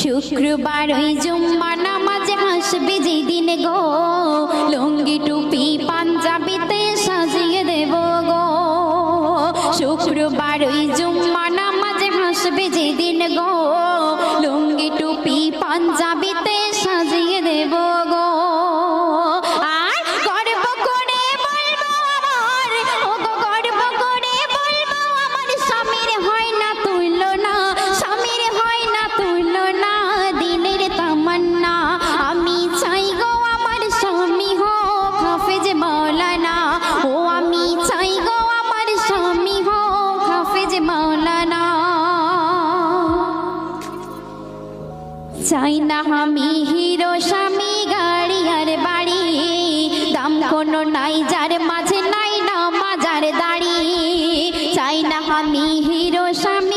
শুক্রবার ওই জুম্মা নামাজ হাসবে যেদিন গো। লুঙ্গি, টুপি, পাঞ্জাবিতে সাজিয়ে দেব গো। শুক্রবার ওই জুম্মা নামাজ হাসবে যেদিন গো। লুঙ্গি, টুপি, পাঞ্জাবিতে মৌলানা। চাই না আমি হিরো স্বামী গাড়ি আর বাড়ি। দাম কোনো নাই, যার মাঝে নাই না মাজার দাড়ি। চাই না আমি হিরো স্বামী